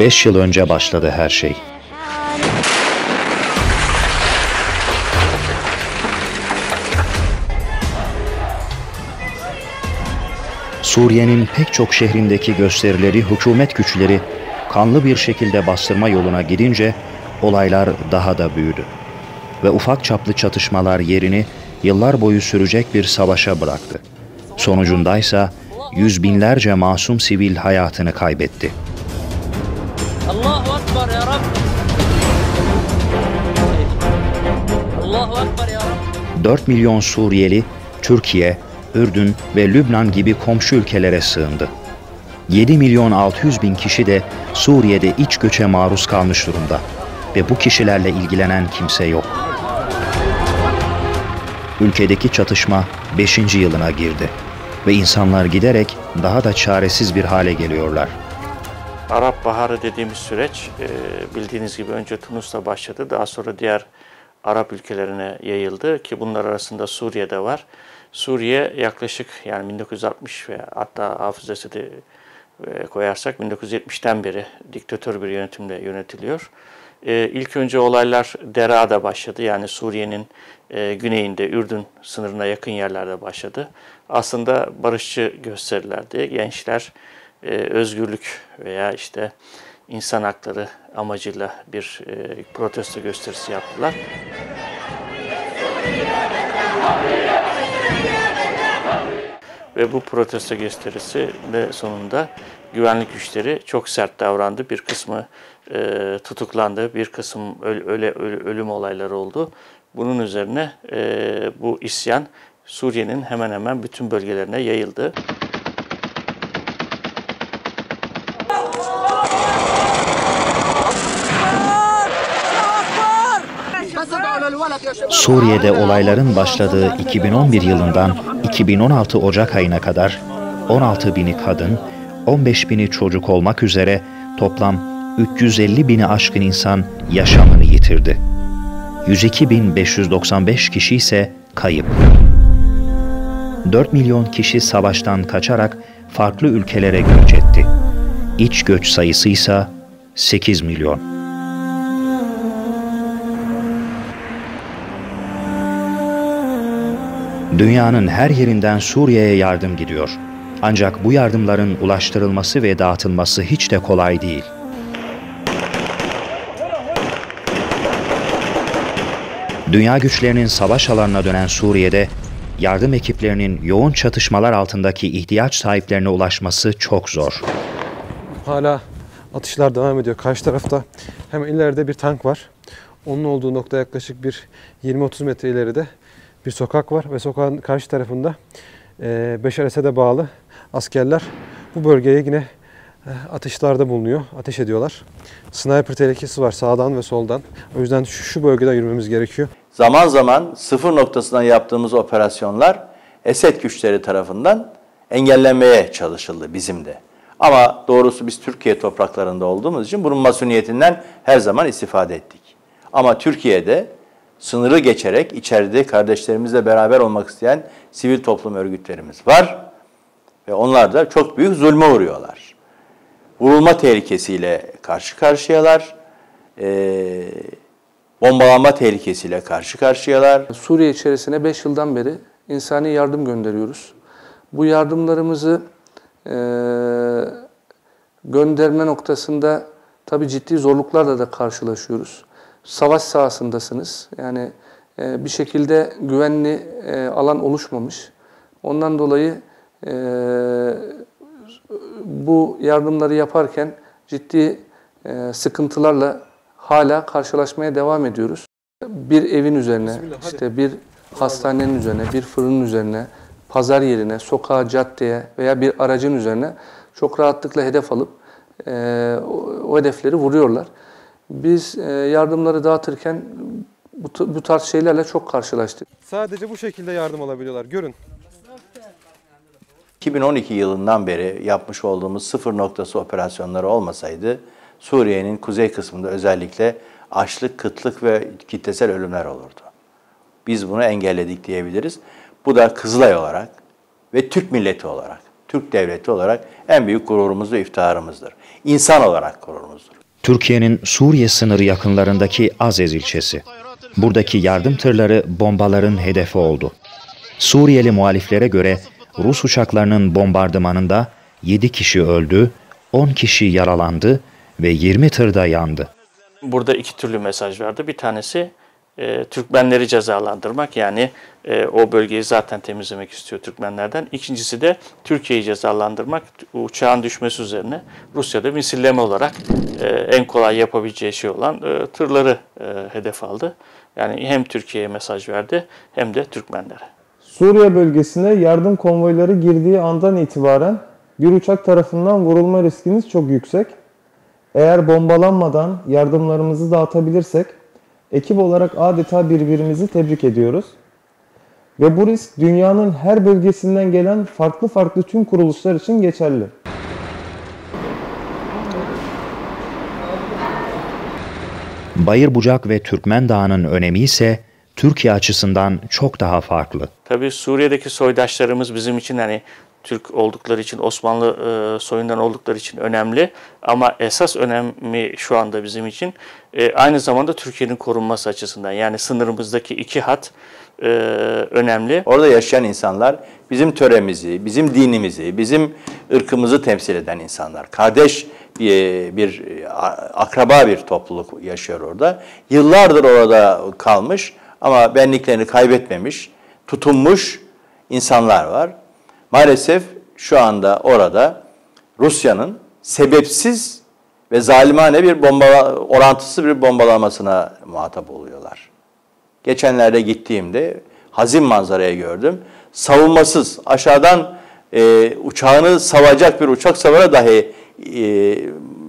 Beş yıl önce başladı her şey. Suriye'nin pek çok şehrindeki gösterileri hükümet güçleri kanlı bir şekilde bastırma yoluna gidince olaylar daha da büyüdü. Ve ufak çaplı çatışmalar yerini yıllar boyu sürecek bir savaşa bıraktı. Sonucundaysa yüz binlerce masum sivil hayatını kaybetti. الله اكبر يا رب الله اكبر يا رب 4 milyon Suriyeli Türkiye, Ürdün ve Lübnan gibi komşu ülkelere sığındı. 7 milyon 600 bin kişi de Suriye'de iç göçe maruz kalmış durumda ve bu kişilerle ilgilenen kimse yok. Ülkedeki çatışma 5. yılına girdi ve insanlar giderek daha da çaresiz bir hale geliyorlar. Arap Baharı dediğimiz süreç e, bildiğiniz gibi önce Tunus'ta başladı. Daha sonra diğer Arap ülkelerine yayıldı ki bunlar arasında Suriye'de var. Suriye yaklaşık yani 1960 ve hatta hafızası da e, koyarsak 1970'ten beri diktatör bir yönetimle yönetiliyor. E, ilk önce olaylar Dera'da başladı. Yani Suriye'nin e, güneyinde Ürdün sınırına yakın yerlerde başladı. Aslında barışçı gösterilerdi. Gençler e, özgürlük veya işte insan hakları amacıyla bir e, protesto gösterisi yaptılar. Ve bu protesto gösterisi de sonunda güvenlik güçleri çok sert davrandı. Bir kısmı e, tutuklandı, bir kısım öl- öle, öl- ölüm olayları oldu. Bunun üzerine e, bu isyan Suriye'nin hemen hemen bütün bölgelerine yayıldı. Suriye'de olayların başladığı 2011 yılından 2016 Ocak ayına kadar 16 bini kadın, 15 bini çocuk olmak üzere toplam 350 bini aşkın insan yaşamını yitirdi. 102.595 kişi ise kayıp. 4 milyon kişi savaştan kaçarak farklı ülkelere göç etti. İç göç sayısı ise 8 milyon. Dünyanın her yerinden Suriye'ye yardım gidiyor. Ancak bu yardımların ulaştırılması ve dağıtılması hiç de kolay değil. Dünya güçlerinin savaş alanına dönen Suriye'de yardım ekiplerinin yoğun çatışmalar altındaki ihtiyaç sahiplerine ulaşması çok zor. Hala atışlar devam ediyor. Karşı tarafta hemen ileride bir tank var. Onun olduğu nokta yaklaşık bir 20-30 metre ileride bir sokak var ve sokağın karşı tarafında e, Beşar Esed'e bağlı askerler bu bölgeye yine e, atışlarda bulunuyor, ateş ediyorlar. Sniper tehlikesi var sağdan ve soldan. O yüzden şu, şu bölgeden yürümemiz gerekiyor. Zaman zaman sıfır noktasından yaptığımız operasyonlar Esed güçleri tarafından engellenmeye çalışıldı bizim de. Ama doğrusu biz Türkiye topraklarında olduğumuz için bunun masuniyetinden her zaman istifade ettik. Ama Türkiye'de sınırı geçerek içeride kardeşlerimizle beraber olmak isteyen sivil toplum örgütlerimiz var. Ve onlar da çok büyük zulme uğruyorlar. Vurulma tehlikesiyle karşı karşıyalar. Ee, bombalanma tehlikesiyle karşı karşıyalar. Suriye içerisine 5 yıldan beri insani yardım gönderiyoruz. Bu yardımlarımızı e, gönderme noktasında tabii ciddi zorluklarla da karşılaşıyoruz. Savaş sahasındasınız. Yani e, bir şekilde güvenli e, alan oluşmamış. Ondan dolayı e, bu yardımları yaparken ciddi e, sıkıntılarla hala karşılaşmaya devam ediyoruz. Bir evin üzerine, işte bir hastanenin üzerine, bir fırının üzerine, pazar yerine, sokağa, caddeye veya bir aracın üzerine çok rahatlıkla hedef alıp e, o, o hedefleri vuruyorlar. Biz e, yardımları dağıtırken bu, tarz şeylerle çok karşılaştık. Sadece bu şekilde yardım alabiliyorlar. Görün. 2012 yılından beri yapmış olduğumuz sıfır noktası operasyonları olmasaydı Suriye'nin kuzey kısmında özellikle açlık, kıtlık ve kitlesel ölümler olurdu. biz bunu engelledik diyebiliriz. Bu da Kızılay olarak ve Türk milleti olarak, Türk devleti olarak en büyük gururumuz ve iftiharımızdır. İnsan olarak gururumuzdur. Türkiye'nin Suriye sınırı yakınlarındaki Azez ilçesi. Buradaki yardım tırları bombaların hedefi oldu. Suriyeli muhaliflere göre Rus uçaklarının bombardımanında 7 kişi öldü, 10 kişi yaralandı ve 20 tır da yandı. Burada iki türlü mesaj vardı. Bir tanesi e, Türkmenleri cezalandırmak yani e, o bölgeyi zaten temizlemek istiyor Türkmenlerden. İkincisi de Türkiye'yi cezalandırmak uçağın düşmesi üzerine Rusya'da misilleme olarak e, en kolay yapabileceği şey olan e, tırları e, hedef aldı. Yani hem Türkiye'ye mesaj verdi hem de Türkmenlere. Suriye bölgesine yardım konvoyları girdiği andan itibaren bir uçak tarafından vurulma riskiniz çok yüksek. Eğer bombalanmadan yardımlarımızı dağıtabilirsek ekip olarak adeta birbirimizi tebrik ediyoruz. Ve bu risk dünyanın her bölgesinden gelen farklı farklı tüm kuruluşlar için geçerli. Bayırbucak ve Türkmen Dağı'nın önemi ise Türkiye açısından çok daha farklı. Tabii Suriye'deki soydaşlarımız bizim için hani Türk oldukları için, Osmanlı e, soyundan oldukları için önemli. Ama esas önemi şu anda bizim için e, aynı zamanda Türkiye'nin korunması açısından. Yani sınırımızdaki iki hat e, önemli. Orada yaşayan insanlar bizim töremizi, bizim dinimizi, bizim ırkımızı temsil eden insanlar. Kardeş bir, bir akraba bir topluluk yaşıyor orada. Yıllardır orada kalmış ama benliklerini kaybetmemiş, tutunmuş insanlar var. Maalesef şu anda orada Rusya'nın sebepsiz ve zalimane bir bomba orantısı bir bombalamasına muhatap oluyorlar. Geçenlerde gittiğimde hazin manzarayı gördüm. Savunmasız aşağıdan e, uçağını savacak bir uçak savara dahi e,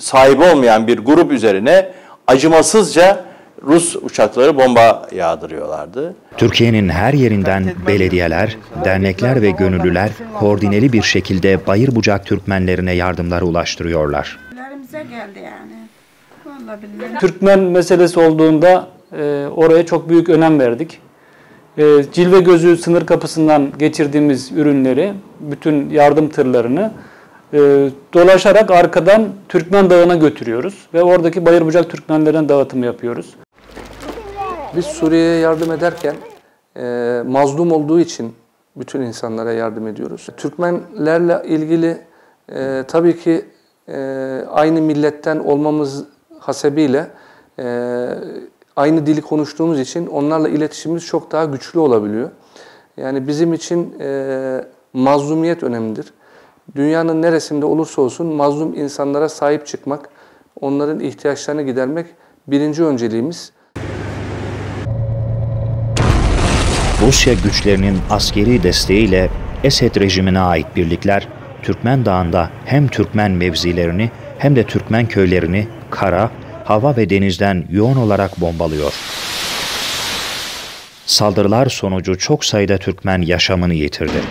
sahibi olmayan bir grup üzerine acımasızca Rus uçakları bomba yağdırıyorlardı. Türkiye'nin her yerinden belediyeler, dernekler ve gönüllüler koordineli bir şekilde Bayırbucak Türkmenlerine yardımları ulaştırıyorlar. geldi yani. Vallahi bilmiyorum. Türkmen meselesi olduğunda e, oraya çok büyük önem verdik. E, Cilve Gözü sınır kapısından geçirdiğimiz ürünleri, bütün yardım tırlarını e, dolaşarak arkadan Türkmen Dağı'na götürüyoruz ve oradaki Bayırbucak Türkmenlerine dağıtım yapıyoruz. Biz Suriye'ye yardım ederken e, mazlum olduğu için bütün insanlara yardım ediyoruz. Türkmenlerle ilgili e, tabii ki e, aynı milletten olmamız hasebiyle e, aynı dili konuştuğumuz için onlarla iletişimimiz çok daha güçlü olabiliyor. Yani bizim için e, mazlumiyet önemlidir. Dünyanın neresinde olursa olsun mazlum insanlara sahip çıkmak, onların ihtiyaçlarını gidermek birinci önceliğimiz. Rusya güçlerinin askeri desteğiyle Esed rejimine ait birlikler Türkmen Dağı'nda hem Türkmen mevzilerini hem de Türkmen köylerini kara, hava ve denizden yoğun olarak bombalıyor. Saldırılar sonucu çok sayıda Türkmen yaşamını yitirdi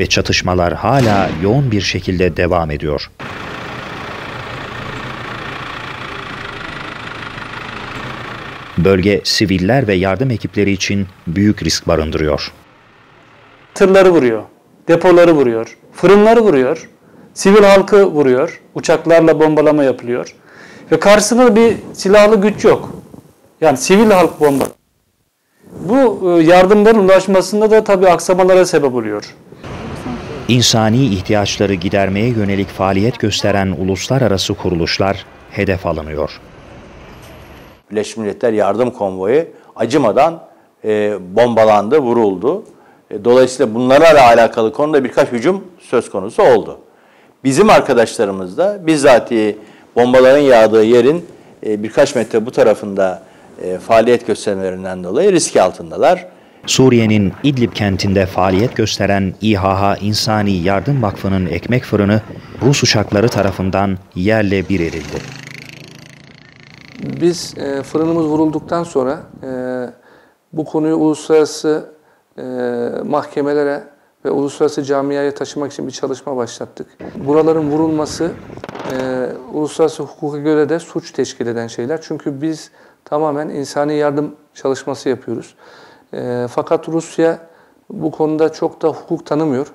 ve çatışmalar hala yoğun bir şekilde devam ediyor. Bölge siviller ve yardım ekipleri için büyük risk barındırıyor. Tırları vuruyor, depoları vuruyor, fırınları vuruyor, sivil halkı vuruyor, uçaklarla bombalama yapılıyor. Ve karşısında bir silahlı güç yok. Yani sivil halk bomba. Bu e, yardımların ulaşmasında da tabii aksamalara sebep oluyor. İnsani ihtiyaçları gidermeye yönelik faaliyet gösteren uluslararası kuruluşlar hedef alınıyor. Birleşmiş Milletler Yardım Konvoyu acımadan e, bombalandı, vuruldu. E, dolayısıyla bunlarla alakalı konuda birkaç hücum söz konusu oldu. Bizim arkadaşlarımız da bizzati bombaların yağdığı yerin e, birkaç metre bu tarafında e, faaliyet göstermelerinden dolayı riski altındalar. Suriye'nin İdlib kentinde faaliyet gösteren İHH İnsani Yardım Vakfı'nın ekmek fırını Rus uçakları tarafından yerle bir edildi. Biz e, fırınımız vurulduktan sonra e, bu konuyu uluslararası e, mahkemelere ve uluslararası camiaya taşımak için bir çalışma başlattık. Buraların vurulması e, uluslararası hukuka göre de suç teşkil eden şeyler. Çünkü biz tamamen insani yardım çalışması yapıyoruz. E, fakat Rusya bu konuda çok da hukuk tanımıyor.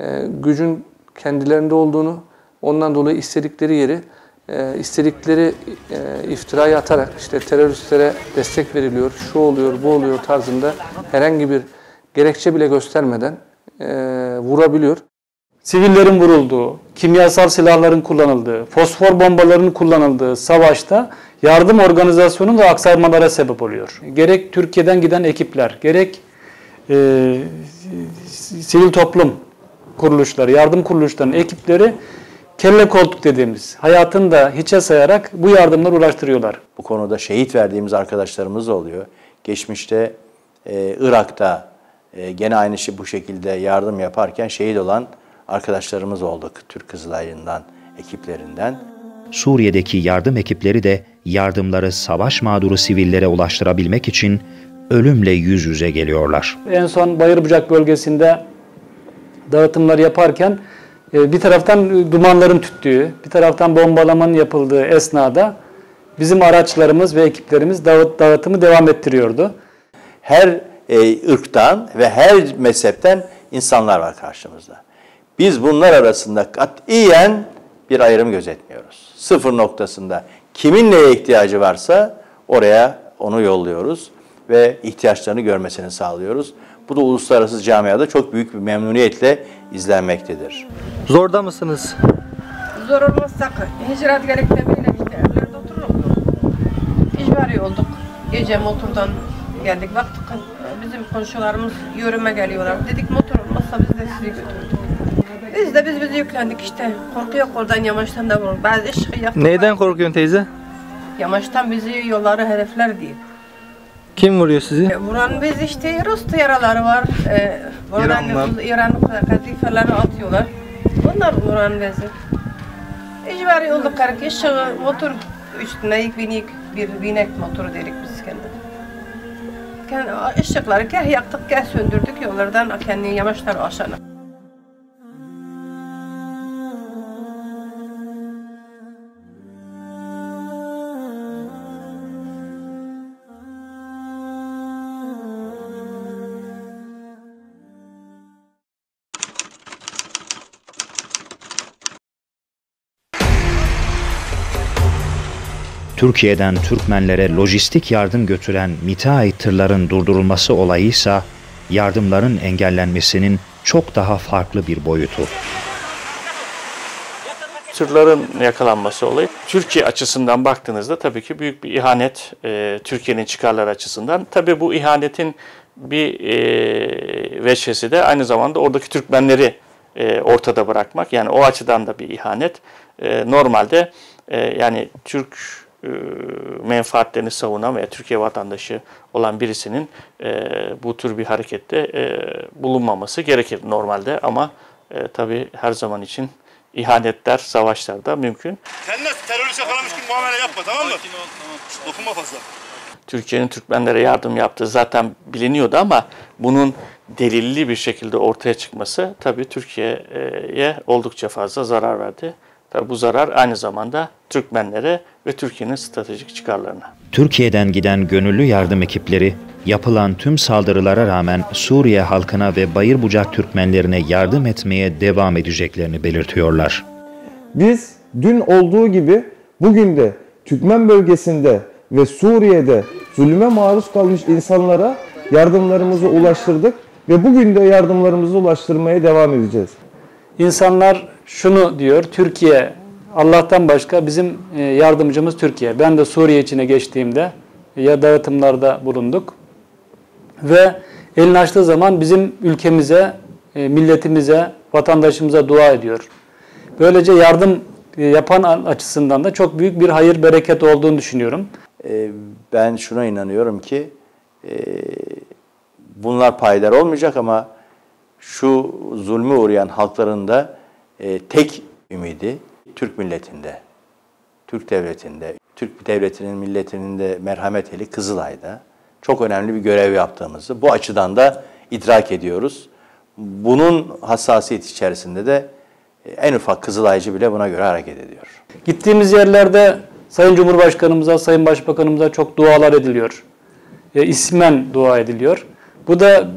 E, gücün kendilerinde olduğunu, ondan dolayı istedikleri yeri e, istedikleri e, iftirayı atarak işte teröristlere destek veriliyor, şu oluyor, bu oluyor tarzında herhangi bir gerekçe bile göstermeden e, vurabiliyor. Sivillerin vurulduğu, kimyasal silahların kullanıldığı, fosfor bombalarının kullanıldığı savaşta yardım organizasyonu da aksarmalara sebep oluyor. Gerek Türkiye'den giden ekipler, gerek e, sivil toplum kuruluşları, yardım kuruluşlarının ekipleri kelle koltuk dediğimiz hayatını da hiçe sayarak bu yardımları ulaştırıyorlar. Bu konuda şehit verdiğimiz arkadaşlarımız da oluyor. Geçmişte e, Irak'ta e, gene aynı şey bu şekilde yardım yaparken şehit olan arkadaşlarımız olduk Türk Kızılay'ından, ekiplerinden. Suriye'deki yardım ekipleri de yardımları savaş mağduru sivillere ulaştırabilmek için ölümle yüz yüze geliyorlar. En son Bayırbucak bölgesinde dağıtımlar yaparken bir taraftan dumanların tüttüğü, bir taraftan bombalamanın yapıldığı esnada bizim araçlarımız ve ekiplerimiz dağıt, dağıtımı devam ettiriyordu. Her e, ırktan ve her mezhepten insanlar var karşımızda. Biz bunlar arasında katiyen bir ayrım gözetmiyoruz. Sıfır noktasında kimin neye ihtiyacı varsa oraya onu yolluyoruz ve ihtiyaçlarını görmesini sağlıyoruz. Bu da uluslararası camiada çok büyük bir memnuniyetle izlenmektedir. Zorda mısınız? Zor olmazsak hicret gereklemeyle işte evlerde otururuz. İcbari olduk. Gece motordan geldik. Baktık bizim komşularımız yürüme geliyorlar. Dedik motor olmazsa biz de sizi götürdük. Biz de biz bizi yüklendik işte. Korkuyor oradan yamaçtan da vurur. Bazı iş yaptık. Neyden korkuyorsun teyze? Yamaçtan bizi yolları hedefler diye. Kim vuruyor sizi? E, Vuran biz işte Rus yaraları var. E, buradan İranlar. İran kazifeleri atıyorlar. Bunlar vuran bizi. İcbari olduk karık. Işığı motor üstüne ilk binik bir binek motoru dedik biz kendi. Kendi ışıkları kah yaktık kah söndürdük yollardan kendi yamaçlar aşağına. Türkiye'den Türkmenlere lojistik yardım götüren MİT'e ait tırların durdurulması olayıysa yardımların engellenmesinin çok daha farklı bir boyutu. Tırların yakalanması olayı Türkiye açısından baktığınızda tabii ki büyük bir ihanet e, Türkiye'nin çıkarları açısından. Tabii bu ihanetin bir e, veçhesi de aynı zamanda oradaki Türkmenleri e, ortada bırakmak. Yani o açıdan da bir ihanet. E, normalde e, yani Türk menfaatlerini savunan veya Türkiye vatandaşı olan birisinin e, bu tür bir harekette e, bulunmaması gerekir normalde ama e, tabii her zaman için ihanetler savaşlarda mümkün. Kendine terörist yakalamış gibi muamele yapma tamam mı? Sakin ol tamam. Dokunma fazla. Türkiye'nin Türkmenlere yardım yaptığı zaten biliniyordu ama bunun delilli bir şekilde ortaya çıkması tabii Türkiye'ye oldukça fazla zarar verdi. Tabii bu zarar aynı zamanda Türkmenlere ve Türkiye'nin stratejik çıkarlarına. Türkiye'den giden gönüllü yardım ekipleri yapılan tüm saldırılara rağmen Suriye halkına ve Bayırbucak Türkmenlerine yardım etmeye devam edeceklerini belirtiyorlar. Biz dün olduğu gibi bugün de Türkmen bölgesinde ve Suriye'de zulüme maruz kalmış insanlara yardımlarımızı ulaştırdık ve bugün de yardımlarımızı ulaştırmaya devam edeceğiz. İnsanlar şunu diyor, Türkiye Allah'tan başka bizim e, yardımcımız Türkiye. Ben de Suriye içine geçtiğimde ya dağıtımlarda bulunduk. Ve elini açtığı zaman bizim ülkemize, e, milletimize, vatandaşımıza dua ediyor. Böylece yardım e, yapan açısından da çok büyük bir hayır, bereket olduğunu düşünüyorum. Ben şuna inanıyorum ki bunlar payidar olmayacak ama şu zulmü uğrayan halkların da tek ümidi Türk milletinde, Türk devletinde, Türk devletinin milletinin de merhamet eli Kızılay'da çok önemli bir görev yaptığımızı bu açıdan da idrak ediyoruz. Bunun hassasiyet içerisinde de en ufak Kızılaycı bile buna göre hareket ediyor. Gittiğimiz yerlerde Sayın Cumhurbaşkanımıza, Sayın Başbakanımıza çok dualar ediliyor. E, ismen dua ediliyor. Bu da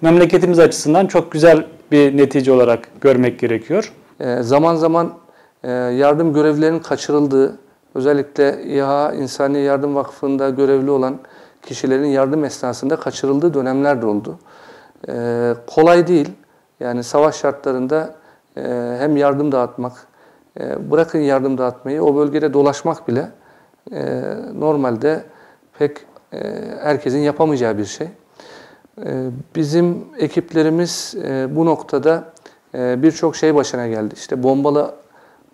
memleketimiz açısından çok güzel bir netice olarak görmek gerekiyor. E, zaman zaman e, yardım görevlilerinin kaçırıldığı, özellikle İHA İnsani Yardım Vakfı'nda görevli olan kişilerin yardım esnasında kaçırıldığı dönemler de oldu. E, kolay değil. Yani savaş şartlarında e, hem yardım dağıtmak, e, bırakın yardım dağıtmayı, o bölgede dolaşmak bile normalde pek herkesin yapamayacağı bir şey. E, bizim ekiplerimiz e, bu noktada e, birçok şey başına geldi. İşte bombalı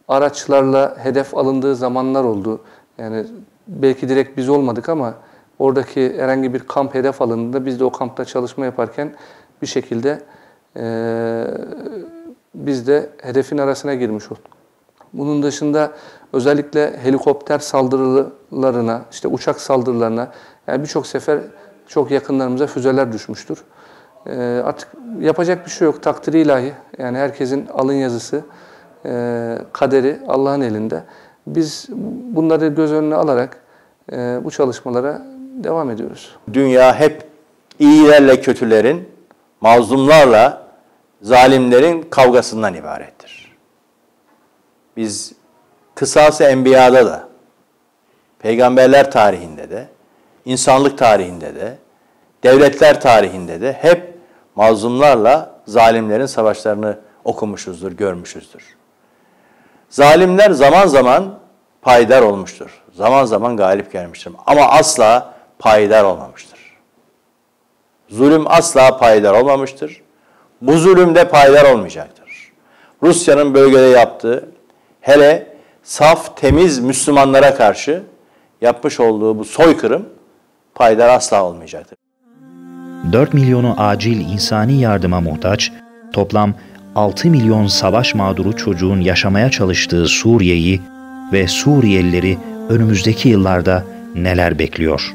araçlarla hedef alındığı zamanlar oldu. Yani belki direkt biz olmadık ama oradaki herhangi bir kamp hedef alındığında biz de o kampta çalışma yaparken bir şekilde e, biz de hedefin arasına girmiş olduk. Bunun dışında özellikle helikopter saldırılarına, işte uçak saldırılarına, yani birçok sefer çok yakınlarımıza füzeler düşmüştür. E, artık yapacak bir şey yok, takdiri ilahi. Yani herkesin alın yazısı, e, kaderi Allah'ın elinde. Biz bunları göz önüne alarak e, bu çalışmalara devam ediyoruz. Dünya hep iyilerle kötülerin, mazlumlarla zalimlerin kavgasından ibarettir. Biz kısası enbiyada da, peygamberler tarihinde de, insanlık tarihinde de, devletler tarihinde de hep mazlumlarla zalimlerin savaşlarını okumuşuzdur, görmüşüzdür. Zalimler zaman zaman payidar olmuştur. Zaman zaman galip gelmiştir. Ama asla payidar olmamıştır. Zulüm asla payidar olmamıştır. Bu zulüm de payidar olmayacaktır. Rusya'nın bölgede yaptığı, hele saf, temiz Müslümanlara karşı yapmış olduğu bu soykırım payidar asla olmayacaktır. 4 milyonu acil insani yardıma muhtaç, toplam 6 milyon savaş mağduru çocuğun yaşamaya çalıştığı Suriye'yi ve Suriyelileri önümüzdeki yıllarda neler bekliyor?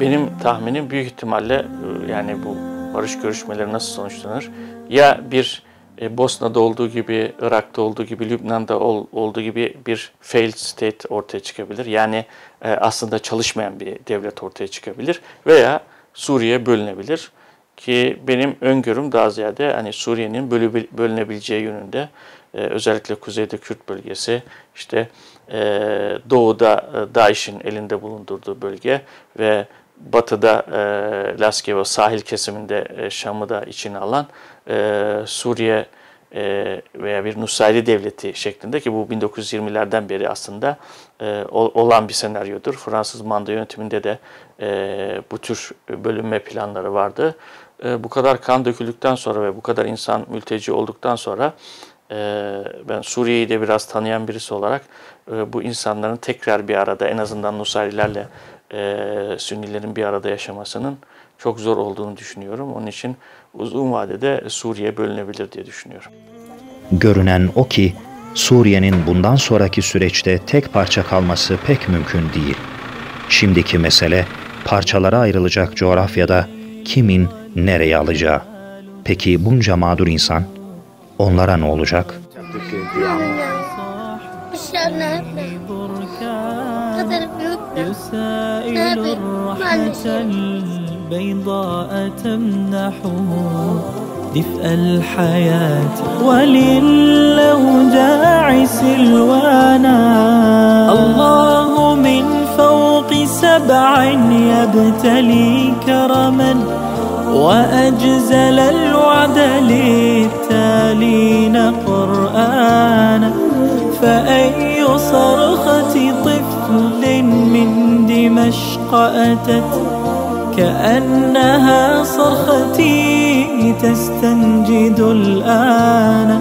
Benim tahminim büyük ihtimalle e, yani bu barış görüşmeleri nasıl sonuçlanır? Ya bir e, Bosna'da olduğu gibi, Irak'ta olduğu gibi, Lübnan'da ol, olduğu gibi bir failed state ortaya çıkabilir. Yani e, aslında çalışmayan bir devlet ortaya çıkabilir veya Suriye bölünebilir ki benim öngörüm daha ziyade hani Suriye'nin bölünebileceği yönünde e, özellikle kuzeyde Kürt bölgesi işte e, doğuda e, DAEŞ'in elinde bulundurduğu bölge ve batıda e, Laskiye sahil kesiminde e, Şam'ı da içine alan e, Suriye e, veya bir Nusayri devleti şeklinde ki bu 1920'lerden beri aslında e, olan bir senaryodur. Fransız manda yönetiminde de e, bu tür bölünme planları vardı. E, bu kadar kan döküldükten sonra ve bu kadar insan mülteci olduktan sonra e, ben Suriye'yi de biraz tanıyan birisi olarak e, bu insanların tekrar bir arada en azından Nusayrilerle e, Sünnilerin bir arada yaşamasının çok zor olduğunu düşünüyorum. Onun için uzun vadede Suriye bölünebilir diye düşünüyorum. Görünen o ki Suriye'nin bundan sonraki süreçte tek parça kalması pek mümkün değil. Şimdiki mesele parçalara ayrılacak coğrafyada kimin nereye alacağı. Peki bunca mağdur insan onlara ne olacak? Ne yapayım? البيضاء تمنحه دفء الحياة وللأوجاع سلوانا. الله من فوق سبع يبتلي كرما وأجزل الوعد للتالين قرآنا. فأي صرخة طفل من دمشق أتت كأنها صرختي تستنجد الآن.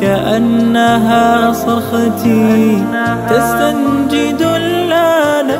كأنها صرختي تستنجد الآن.